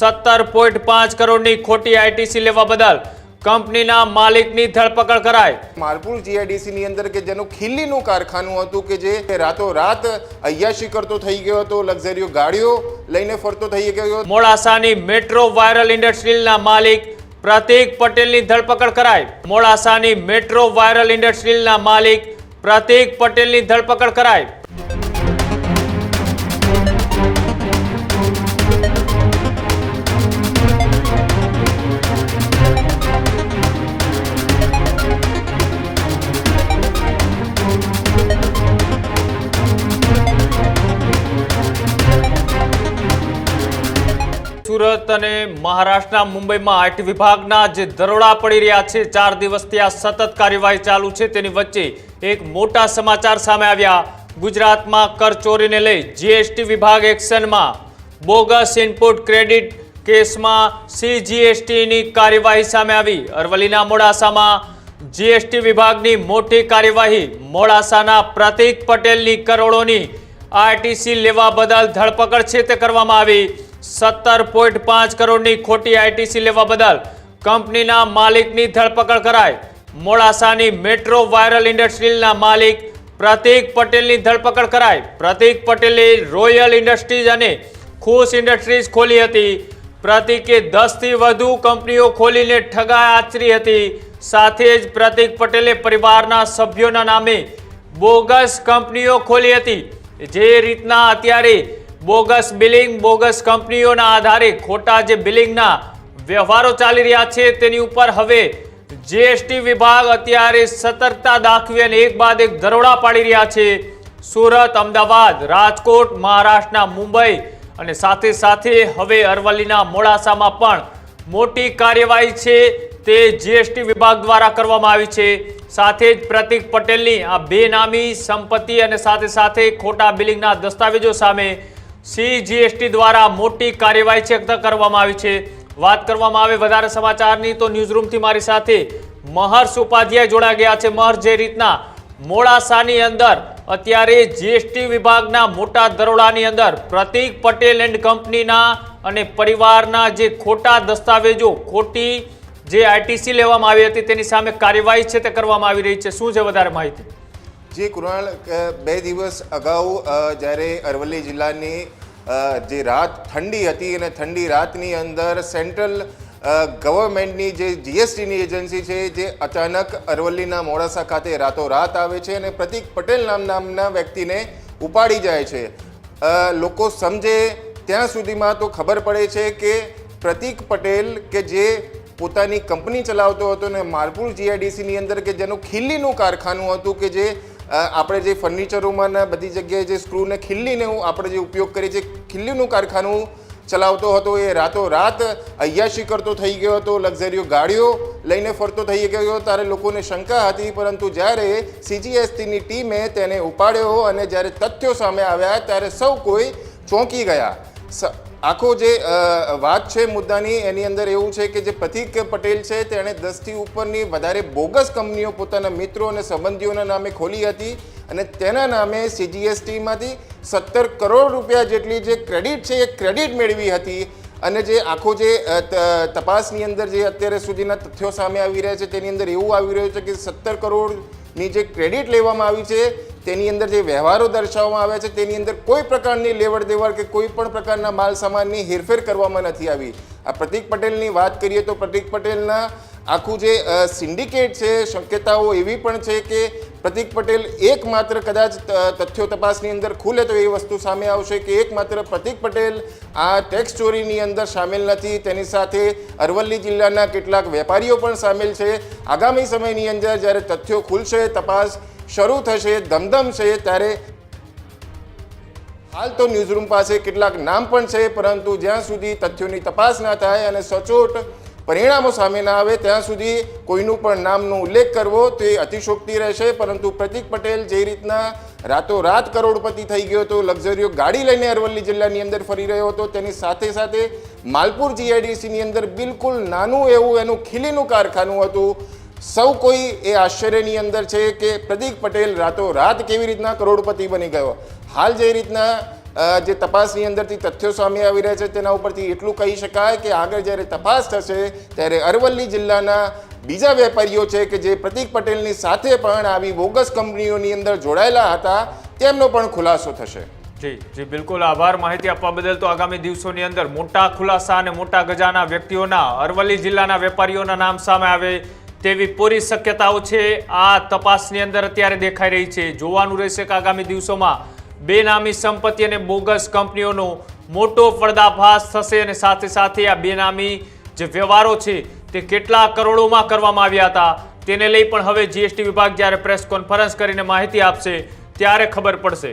સત્તર પોઈન્ટ પાંચ કરોડની ખોટી આઈટીસી લેવા બદલ કંપનીના માલિકની ધરપકડ કરાઈ. માલપુર જીઆઈડીસી ની અંદર કે જેનું ખીલ્લીનું કારખાનું હતું કે જે રાતોરાત અય્યાશી કરતો થઈ ગયો હતો લક્ઝરીઓ ગાડીઓ લઈને ફરતો થઈ ગયો મોડાસાની મેટ્રો વાયરલ ઇન્ડસ્ટ્રીના માલિક પ્રતિક પટેલની ધરપકડ કરાઈ. મોડાસાની મેટ્રો વાયરલ ઇન્ડસ્ટ્રીના માલિક પ્રતિક પટેલની ધરપકડ કરાઈ. સુરત અને મહારાષ્ટ્રના મુંબઈમાં આઈટી વિભાગના જે દરોડા પડી રહ્યા છે, ચાર દિવસથી આ સતત કાર્યવાહી ચાલુ છે. તેની વચ્ચે એક મોટા સમાચાર સામે આવ્યા. ગુજરાતમાં કર ચોરીને લઈ જીએસટી વિભાગ એક્શનમાં બોગસ ઇનપુટ ક્રેડિટ કેસમાં સીજીએસટીની કાર્યવાહી સામે આવી. અરવલ્લીના મોડાસામાં જીએસટી વિભાગની મોટી કાર્યવાહી. મોડાસાના પ્રતીક પટેલની કરોડોની આરટીસી લેવા બદલ ધરપકડ છે તે કરવામાં આવી. સત્તર પોઈન્ટ પાંચ કરોડની ખોટી આઈટીસી લેવા બદલ કંપનીના માલિકની ધરપકડ કરાઈ. મોડાસાની મેટ્રો વાયરલ ઇન્ડસ્ટ્રીઝના માલિક પ્રતીક પટેલની ધરપકડ કરાઈ. પ્રતિક પટેલે રોયલ ઇન્ડસ્ટ્રીઝ અને ખુશ ઇન્ડસ્ટ્રીઝ ખોલી હતી. પ્રતિકે દસથી વધુ કંપનીઓ ખોલીને ઠગાઈ આચરી હતી. સાથે જ પ્રતિક પટેલે પરિવારના સભ્યોના નામે બોગસ કંપનીઓ ખોલી હતી. જે રીતના અત્યારે બોગસ બિલિંગ, બોગસ કંપનીઓના આધારે ખોટા જે બિલિંગના વ્યવહારો ચાલી રહ્યા છે તેની ઉપર હવે જીએસટી વિભાગ અત્યારે સતર્કતા દાખવી અને એક બાદ એક દરોડા પાડી રહ્યા છે. સુરત, અમદાવાદ, રાજકોટ, મહારાષ્ટ્રના મુંબઈ અને સાથે સાથે હવે અરવલ્લીના મોડાસામાં પણ મોટી કાર્યવાહી છે તે જીએસટી વિભાગ દ્વારા કરવામાં આવી છે. સાથે જ પ્રતિક પટેલની આ બેનામી સંપત્તિ અને સાથે સાથે ખોટા બિલિંગના દસ્તાવેજો સામે સીજીએસટી દ્વારા મોટી કાર્યવાહી છે કરવામાં આવી છે. વાત કરવામાં આવે વધારે સમાચારની તો ન્યૂઝરૂમથી મારી સાથે મહર્ષ ઉપાધ્યાય જોડા ગયા છે. મહર્ષ જે રીતના મોડાસાની અંદર અત્યારે જીએસટી વિભાગના મોટા દરોડાની અંદર પ્રતિક પટેલ એન્ડ કંપનીના અને પરિવારના જે ખોટા દસ્તાવેજો, ખોટી જે આઈટીસી લેવામાં આવી હતી તેની સામે કાર્યવાહી છે તે કરવામાં આવી રહી છે. શું છે વધારે માહિતી? જે કૃણાલ બે દિવસ અગાઉ જ્યારે અરવલ્લી જિલ્લાની જે રાત ઠંડી હતી અને ઠંડી રાતની અંદર સેન્ટ્રલ ગવર્મેન્ટની જે જીએસટીની એજન્સી છે, જે અચાનક અરવલ્લીના મોડાસા ખાતે રાતોરાત આવે છે અને પ્રતિક પટેલ નામ નામના વ્યક્તિને ઉપાડી જાય છે. લોકો સમજે, ત્યાં સુધીમાં તો ખબર પડે છે કે પ્રતિક પટેલ કે જે પોતાની કંપની ચલાવતો હતો ને માલપુર જીઆઈડીસીની અંદર કે જેનું ખીલ્લીનું કારખાનું હતું કે જે આપણે જે ફર્નિચરોમાં બધી જગ્યાએ જે સ્ક્રૂને ખીલ્લીને આપણે જે ઉપયોગ કરીએ છીએ ખીલ્લીનું કારખાનું ચલાવતો હતો એ રાતોરાત અય્યાશી કરતો થઈ ગયો હતો, લક્ઝરીઓ ગાડીઓ લઈને ફરતો થઈ ગયો ત્યારે લોકોને શંકા હતી, પરંતુ જ્યારે સીજીએસટીની ટીમે તેને ઉપાડ્યો અને જ્યારે તથ્યો સામે આવ્યા, ત્યારે સૌ કોઈ ચોંકી ગયા. આખો જે વાત છે મુદ્દાની, એની અંદર એવું છે કે જે પ્રતિક પટેલ છે, તેણે દસથી ઉપરની વધારે બોગસ કંપનીઓ પોતાના મિત્રો અને સંબંધીઓના નામે ખોલી હતી અને તેના નામે સીજીએસટીમાંથી સત્તર કરોડ રૂપિયા જેટલી જે ક્રેડિટ છે, એ ક્રેડિટ મેળવી હતી. અને જે આખો જે તપાસની અંદર જે અત્યારે સુધીના તથ્યો સામે આવી રહ્યા છે, તેની અંદર એવું આવી રહ્યું છે કે સત્તર કરોડની જે ક્રેડિટ લેવામાં આવી છે તેની અંદર જે વ્યવહારો દર્શાવવામાં આવ્યા છે, તેની અંદર કોઈ પ્રકારની લેવડ દેવડ કે કોઈ પણ પ્રકારના માલ સામાનની હેરફેર કરવામાં નથી આવી. આ પ્રતિક પટેલની વાત કરીએ તો પ્રતિક પટેલના આખું જે સિન્ડિકેટ છે, શક્યતાઓ એવી પણ છે કે પ્રતિક પટેલ એકમાત્ર કદાચ તથ્યો તપાસની અંદર ખુલે તો એ વસ્તુ સામે આવશે કે એકમાત્ર પ્રતિક પટેલ આ ટેક્સ ચોરીની અંદર સામેલ નથી. તેની સાથે અરવલ્લી જિલ્લાના કેટલાક વેપારીઓ પણ સામેલ છે. આગામી સમયની અંદર જ્યારે તથ્યો ખુલશે, તપાસ શરૂ થશે, ધમધમ છે ત્યારે હાલ તો ન્યૂઝરૂમ પાસે કેટલાક નામ પણ છે, પરંતુ જ્યાં સુધી તથ્યોની તપાસ ના થાય અને સચોટ પરિણામો સામે ના આવે, ત્યાં સુધી કોઈનું પણ નામનો ઉલ્લેખ કરવો તે અતિશોક્તિ રહેશે. પરંતુ પ્રતિક પટેલ જે રીતના રાતોરાત કરોડપતિ થઈ ગયો હતો, લક્ઝરીઓ ગાડી લઈને અરવલ્લી જિલ્લાની અંદર ફરી રહ્યો હતો, તેની સાથે સાથે માલપુર જીઆઈડીસીની અંદર બિલકુલ નાનું એવું એનું ખીલીનું કારખાનું હતું. સૌ કોઈ એ આશ્ચર્યની અંદર છે કે પ્રદીપ પટેલ રાતોરાત કેવી રીતના કરોડપતિ બની ગયો. હાલ જે રીતના જે તપાસની અંદરથી તથ્યો સામે આવી રહ્યા છે તેના ઉપરથી એટલું કહી શકાય કે આગળ જ્યારે તપાસ થશે ત્યારે અરવલ્લી જિલ્લાના બીજા વેપારીઓ છે કે જે પ્રતિક પટેલની સાથે પણ આવી બોગસ કંપનીઓની અંદર જોડાયેલા હતા, તેમનો પણ ખુલાસો થશે. જી જી, બિલકુલ. આભાર માહિતી આપવા બદલ તો આગામી દિવસોની અંદર મોટા ખુલાસા અને મોટા ગજાના વ્યક્તિઓના અરવલ્લી જિલ્લાના વેપારીઓના નામ સામે આવે તેવી પૂરી શક્યતાઓ છે. આ તપાસની અંદર અત્યારે દેખાઈ રહી છે. જોવાનું રહેશે કે આગામી દિવસોમાં બેનામી સંપત્તિ અને બોગસ કંપનીઓનો મોટો પડદાફાશ થશે અને સાથે સાથે આ બેનામી જે વ્યવહારો છે તે કેટલા કરોડોમાં કરવામાં આવ્યા હતા તેને લઈ પણ હવે જીએસટી વિભાગ જ્યારે પ્રેસ કોન્ફરન્સ કરીને માહિતી આપશે, ત્યારે ખબર પડશે.